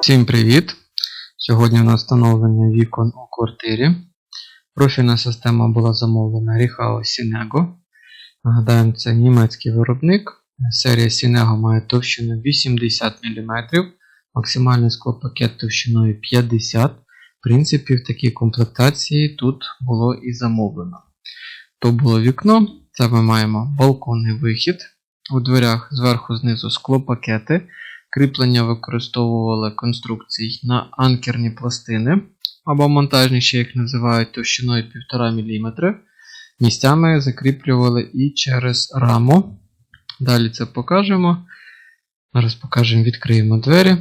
Всім привіт! Сьогодні у нас встановлення вікон у квартирі. Профільна система була замовлена Rihao Sinego. Нагадаємо, це німецький виробник. Серія Sinego має товщину 80 мм, максимальний склопакет товщиною 50 В принципі, в такій комплектації тут було і замовлено. То було вікно, це ми маємо балконний вихід. У дверях зверху знизу склопакети. Кріплення використовували конструкцій на анкерні пластини, або монтажні, ще їх називають товщиною 1,5 мм. Місцями закріплювали і через раму. Далі це покажемо. Зараз покажемо, відкриємо двері.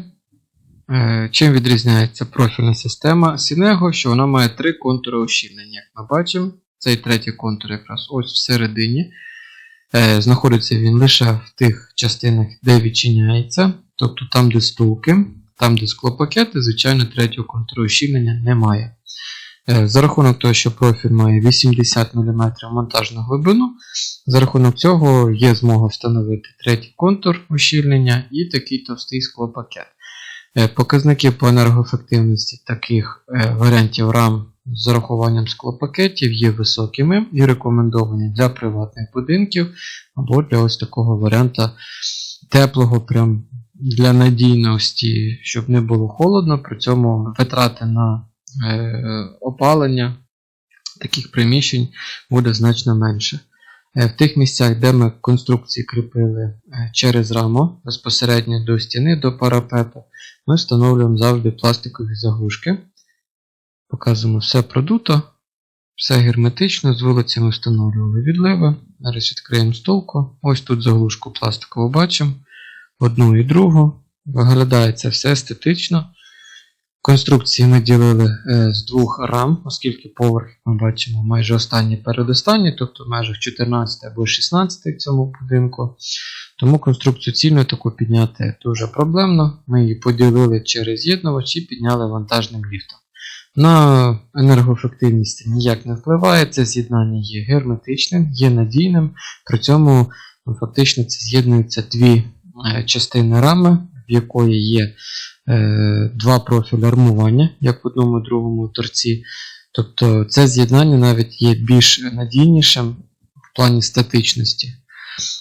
Е, Чим відрізняється профільна система Sinego, що вона має три контури ущільнення. Як ми бачимо, цей третій контур якраз ось всередині. Е, Знаходиться він лише в тих частинах, де відчиняється, тобто там, де стулки, там, де склопакети, звичайно, третього контуру щільнення немає. Е, За рахунок того, що профіль має 80 мм монтажну глибину, за рахунок цього є змога встановити третій контур ущільнення і такий товстий склопакет. Е, Показники по енергоефективності таких варіантів рам з зарахуванням склопакетів є високими і рекомендовані для приватних будинків або для ось такого варіанта теплого, прям для надійності, щоб не було холодно, при цьому витрати на е, опалення таких приміщень буде значно менше. Е, В тих місцях, де ми конструкції кріпили е, через раму безпосередньо до стіни, до парапету, ми встановлюємо завжди пластикові заглушки. Показуємо все продуто, все герметично, з вулиці ми встановлювали відливи. Зараз відкриємо столку. Ось тут заглушку пластикову бачимо. Одну і другу. Виглядає це все естетично. Конструкції ми ділили е, з двох рам, оскільки поверх ми бачимо майже останній передостанній, тобто в межах 14 або 16 в цьому будинку. Тому конструкцію цільно таку підняти дуже проблемно. Ми її поділили через з'єднувач і підняли вантажним ліфтом. На енергоефективність ніяк не впливає, це з'єднання є герметичним, є надійним, при цьому ну, фактично це з'єднуються дві е, частини рами, в якої є е, два профілі армування, як в одному і другому торці. Тобто це з'єднання навіть є більш надійнішим в плані статичності.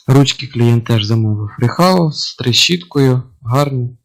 Ручки клієнт теж замовив Рехау з трещіткою, гарні,